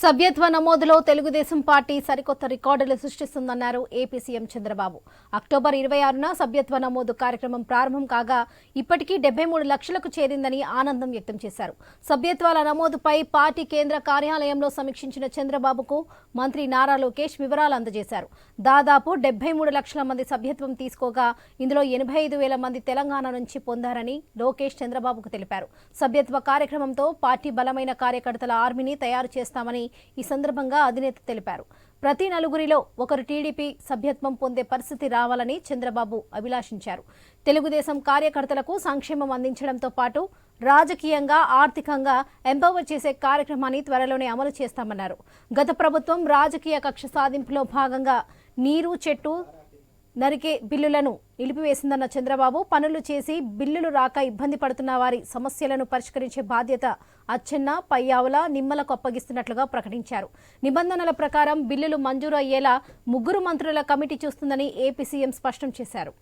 సభ్యత్వ నమోదులో తెలుగుదేశం పార్టీ సరికొత్త రికార్డులు సృష్టిస్తుందన్నారు ఏపీ సీఎం చంద్రబాబు. అక్టోబర్ ఇరవై ఆరున సభ్యత్వ నమోదు కార్యక్రమం ప్రారంభం కాగా ఇప్పటికీ డెబ్బై మూడు లక్షలకు చేరిందని ఆనందం వ్యక్తం చేశారు. సభ్యత్వాల నమోదుపై పార్టీ కేంద్ర కార్యాలయంలో సమీక్షించిన చంద్రబాబుకు మంత్రి నారా లోకేష్ వివరాలు అందజేశారు. దాదాపు డెబ్బై మూడు లక్షల మంది సభ్యత్వం తీసుకోగా ఇందులో ఎనభై ఐదు వేల మంది తెలంగాణ నుంచి పొందారని లోకేష్ చంద్రబాబుకు తెలిపారు. సభ్యత్వ కార్యక్రమంతో పార్టీ బలమైన కార్యకర్తల ఆర్మీని తయారు చేస్తామని ఈ సందర్భంగా అధినేత తెలిపారు. ప్రతి నలుగురిలో ఒకరు టీడీపీ సభ్యత్వం పొందే పరిస్థితి రావాలని చంద్రబాబు అభిలాషించారు. తెలుగుదేశం కార్యకర్తలకు సంక్షేమం అందించడంతో పాటు రాజకీయంగా ఆర్థికంగా ఎంపవర్ చేసే కార్యక్రమాన్ని త్వరలోనే అమలు చేస్తామన్నారు. గత ప్రభుత్వం రాజకీయ కక్ష సాధింపులో భాగంగా నీరు చెట్టు నరికే బిల్లులను నిలిపివేసిందన్న చంద్రబాబు పనులు చేసి బిల్లులు రాక ఇబ్బంది పడుతున్న వారి సమస్యలను పరిష్కరించే బాధ్యత అచ్చెన్న పయ్యావుల నిమ్మలకు అప్పగిస్తున్నట్లుగా ప్రకటించారు. నిబంధనల ప్రకారం బిల్లులు మంజూరు అయ్యేలా ముగ్గురు మంత్రుల కమిటీ చూస్తుందని ఏపీ సీఎం స్పష్టం చేశారు.